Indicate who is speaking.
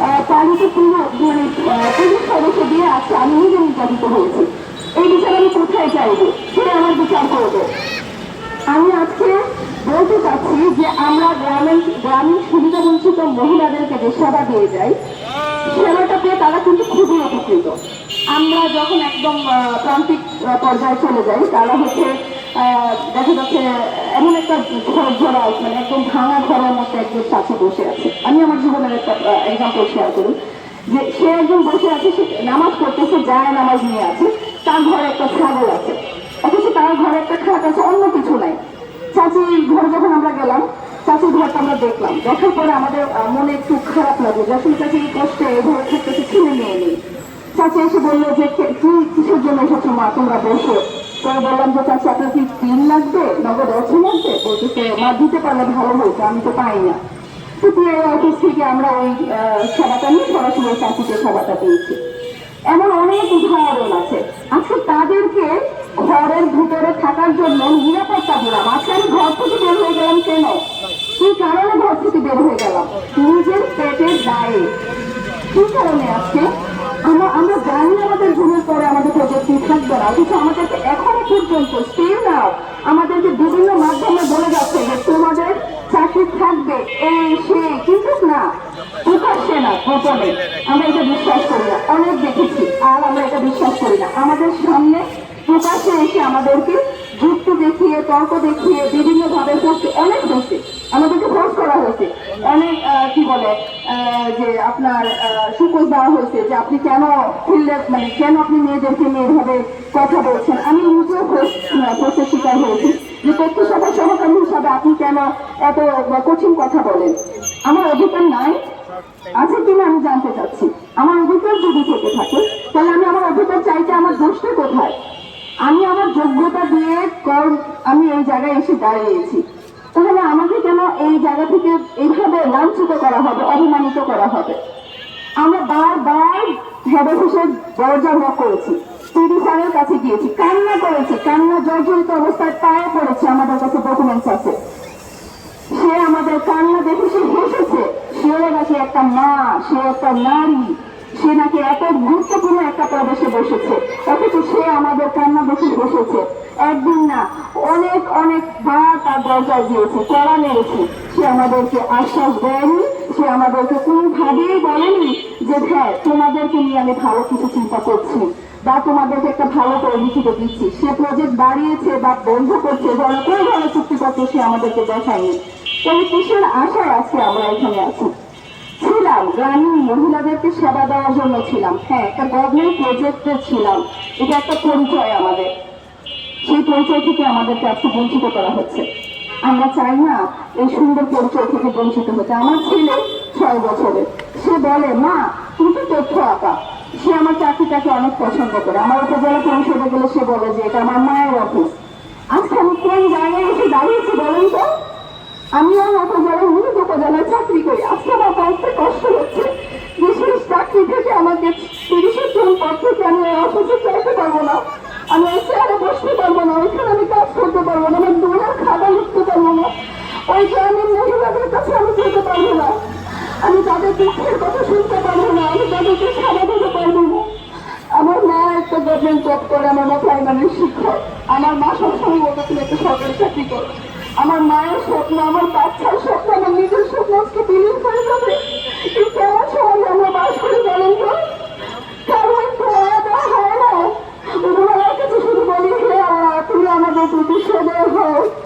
Speaker 1: মানে পুলিশ সদস্য দিয়ে আজকে আমি নিজে নির্যাতিত হয়েছি। এই বিচার আমি কোথায় চাইব সে আমার বিচার করবে। আমি আজকে বলতে চাচ্ছি যে আমরা গ্রামীণ গ্রামীণ সুবিধা বঞ্চিত মহিলাদেরকে যে সেবা দিয়ে যাই, সেবাটা পেয়ে তারা কিন্তু খুবই উপকৃত। আমরা যখন একদম প্রান্তিক পর্যায়ে চলে যাই, তারা হচ্ছে দেখা যাচ্ছে এমন একটা ঘর ধরা মানে একদম ভাঙা ঘরের মধ্যে একজন চাষি বসে আছে। আমি আমার জীবনের একটা এক্সাম্পল শেয়ার করি। যে সে একজন বসে আছে, সে নামাজ পড়তেছে, যায় নামাজ নিয়ে আছে, তার ঘরে একটা ছাগল আছে। অথচ তার ঘরে একটা খাট আছে, অন্য কিছু নাই। চাচির ঘরে যখন আমরা গেলাম, চাচির ঘরটা আমরা দেখলাম। দেখার পরে আমাদের মনে একটু খারাপ লাগে যে আসলে চাচি কষ্টে ঘরে থাকতেছে ছিনে নিয়ে নেই। চাচি এসে বলল যে, কি কিসের জন্য এসেছ মা? তোমরা বসো। তো বললাম যে চাচি আপনার কি তিন লাগবে? নগদ অর্থ লাগবে? বলতেছে মা দিতে পারলে ভালো হতো, আমি তো পাই না। তো অফিস থেকে আমরা ওই সেবাটা নিয়ে ওই চাচিকে সেবাটা পেয়েছি। এমন অনেক উদাহরণ আছে। আজকে তাদেরকে ঘরের ভিতরে থাকার জন্য নিরাপত্তা দিলাম। আজকে আমি ঘর থেকে বের হয়ে গেলাম কেন? কি কারণে ঘর থেকে বের হয়ে গেলাম? নিজের পেটের দায়ে। কি কারণে আজকে? থাকবে না অথচ আমাদেরকে এখনও পর্যন্ত স্টিল নাও আমাদেরকে বিভিন্ন মাধ্যমে বলে যাচ্ছে যে তোমাদের চাকরি থাকবে। এই সে, কিন্তু না, প্রকাশ্যে না, গোপনে। আমরা এটা বিশ্বাস করি না। অনেক দেখেছি, আর আমরা এটা বিশ্বাস করি না। আমাদের সামনে প্রকাশ্যে এসে আমাদেরকে যুক্তি দেখিয়ে, তর্ক দেখিয়ে বিভিন্ন ভাবে করতে অনেক হয়েছে আমাদেরকে হয়েছে। অনেক কি বলে যে আপনার সুকোজ দেওয়া হয়েছে যে আপনি কেন ফিল্ডে মানে কেন আপনি মেয়েদেরকে নিয়ে কথা বলছেন? আমি নিজেও ফোর্সের শিকার হয়েছি যে তথ্য সভা সহকারী হিসাবে আপনি কেন এত কঠিন কথা বলেন? আমার অধিকার নাই। আছে কিনা আমি জানতে চাচ্ছি। আমার অধিকার যদি থেকে থাকে, তাহলে আমি আমার অধিকার চাইতে আমার দোষটা কোথায়? আমি আমার যোগ্যতা দিয়ে কর আমি এই জায়গায় এসে দাঁড়িয়েছি। তাহলে আমাকে কেন এই জায়গা থেকে এইভাবে লাঞ্ছিত করা হবে, অপমানিত করা হবে? আমরা বারবার হেড অফিসের দরজা নক করেছি পিডি স্যারের কাছে গিয়েছি, কান্না করেছি, কান্না, জর্জরিত অবস্থায় পায়ে পড়েছে, আমাদের কাছে ডকুমেন্টস আছে। সে আমাদের কান্না দেখে সে হেসেছে সেও নাকি একটা মা, সে একটা নারী, সে নাকি এত গুরুত্বপূর্ণ একটা প্রদেশে বসেছে, অথচ সে আমাদের কান্না দেখে বসেছে একদিন না, অনেক অনেক বার তার দরজায় গিয়েছে কড়া মেরেছে। সে আমাদেরকে আশ্বাস দেয়নি, সে আমাদেরকে কোনোভাবেই বলেনি যে হ্যাঁ তোমাদেরকে নিয়ে আমি ভালো কিছু চিন্তা করছি বা তোমাদেরকে একটা ভালো পরিচিত দিচ্ছি। সে প্রজেক্ট বাড়িয়েছে বা বন্ধ করছে ধরো কোনো ধরনের চুক্তিপত্র সে আমাদেরকে দেখায়নি? তাহলে কিসের আশায় আজকে আমরা এখানে আছি? ছিলাম, গ্রামীণ মহিলাদেরকে সেবা দেওয়ার জন্য ছিলাম। হ্যাঁ একটা গভর্নমেন্ট প্রজেক্টে ছিলাম। এটা একটা পরিচয় আমাদের। পরিচয় থেকে আমাদেরকে আজকে বঞ্চিত করা হচ্ছে। আমরা চাই না এই সুন্দর পরিচয় থেকে বঞ্চিত হতে। আমার ছেলে ছয় বছরে সে বলে, মা, তুমি তো তথ্য আঁকা। সে আমার চাকরিটাকে অনেক পছন্দ করে। আমার উপজেলা পরিষদে গেলে সে বলে যে, এটা আমার মায়ের অফিস। আজকে আমি কোন জায়গায় এসে দাঁড়িয়েছি বলেন তো? আমি আমার উপজেলায় নিজ উপজেলায় চাকরি করি। আজকে আমার বাড়িতে কষ্ট হচ্ছে বিশেষ চাকরি থেকে আমাকে তিরিশের জন পর থেকে আমি ওই অফিসে চাইতে পারব না আমি ওই চেয়ারে বসতে পারব না ওইখানে আমি কাজ করতে পারব না আমার খাবার লিখতে পারব না। ওই গ্রামের মহিলাদের কাছে আমি যেতে পারব না। আমি তাদের দুঃখের কথা শুনতে পারব না, আমি তাদেরকে সারা দিতে পারব না। আমার মা একটা গভর্নমেন্ট জব করে, আমার মা প্রাইমারি শিক্ষক। আমার মা সবসময় বলতে তুমি একটা সরকারি চাকরি করো। আমার মায়ের স্বপ্ন, আমার বাচ্চার স্বপ্ন, আমার নিজের স্বপ্ন আজকে বিলীন হয়ে যাবে এই কেমন সময় আমরা বাস করি বলেন